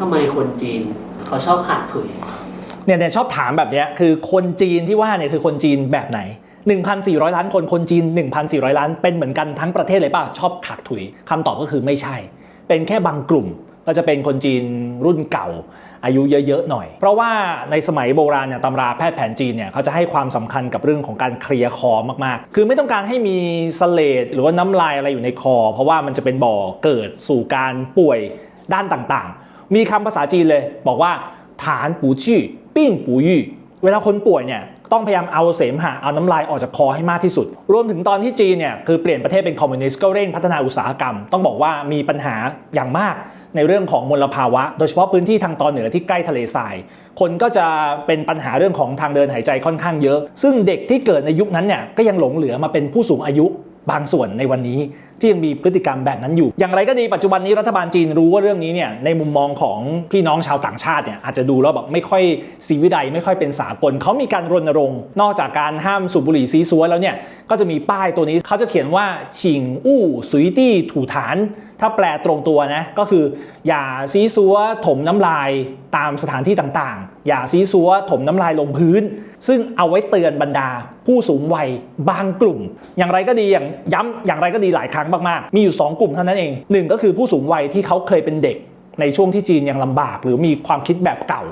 ทำไมคนจีนเขาชอบขาดถุย เนี่ยเนี่ยชอบถามแบบเนี้ยคือคนจีนที่ว่าเนี่ยคือคนจีนแบบไหน 1,400 ล้านคนคนจีน 1,400 ล้านเป็นเหมือนกันทั้งประเทศเลยป่ะชอบขากถุยคำตอบก็คือไม่ใช่ เป็นแค่บางกลุ่มก็จะเป็นคนจีนรุ่นเก่า อายุเยอะๆหน่อย เพราะว่าในสมัยโบราณเนี่ยตำราแพทย์แผนจีนเนี่ยเขาจะให้ความสำคัญกับเรื่องของการเคลียร์คอมากๆ คือไม่ต้องการให้มีเสลดหรือว่าน้ำลายอะไรอยู่ในคอ เพราะว่ามันจะเป็นบ่อเกิดสู่การป่วยด้านต่างๆ มีคำภาษาจีนเลย บอกว่าฐานปูชี่ปิ้งปูยี่เวลาคนป่วยเนี่ยต้องพยายามเอาเสมหะเอาน้ำลายออกจากคอให้มากที่สุด รวมถึงตอนที่จีนเนี่ยคือเปลี่ยนประเทศเป็นคอมมิวนิสต์ก็เร่งพัฒนาอุตสาหกรรม ต้องบอกว่ามีปัญหาอย่างมากในเรื่องของมลภาวะ โดยเฉพาะพื้นที่ทางตอนเหนือที่ใกล้ทะเลทราย คนก็จะเป็นปัญหาเรื่องของทางเดินหายใจค่อนข้างเยอะ ซึ่งเด็กที่เกิดในยุคนั้นเนี่ยก็ยังหลงเหลือมาเป็นผู้สูงอายุบางส่วนในวันนี้ ที่ยังมีพฤติกรรมแบบนั้นอยู่ อย่างไรก็ดีปัจจุบันนี้รัฐบาลจีนรู้ว่าเรื่องนี้เนี่ยในมุมมองของพี่น้องชาวต่างชาติเนี่ยอาจจะดูแล้วแบบไม่ค่อยสีวิไลไม่ค่อยเป็นสากลเขามีการรณรงค์นอกจากการห้ามสูบบุหรี่ซีซัวแล้วเนี่ยก็จะมีป้ายตัวนี้เขาจะเขียนว่าฉิงอู้สุยตี้ถูฐาน ถ้าแปลตรงตัวนะก็คือ อย่าซีซัวถมน้ำลายตามสถานที่ต่างๆ อย่าซีซัวถมน้ำลายลงพื้น ซึ่งเอาไว้เตือนบรรดาผู้สูงวัยบางกลุ่ม อย่างไรก็ดีอย่างย้ำอย่างไรก็ดีหลายครั้งมากๆ มีอยู่ 2 กลุ่มเท่านั้นเองหนึ่งก็คือผู้สูงวัยที่เขาเคยเป็นเด็ก ในช่วงที่จีนยังลำบาก หรือมีความคิดแบบเก่า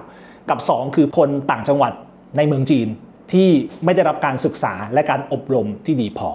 กับ 2 คือคนต่างจังหวัดในเมืองจีนที่ไม่ได้รับการศึกษาและการอบรมที่ดีพอ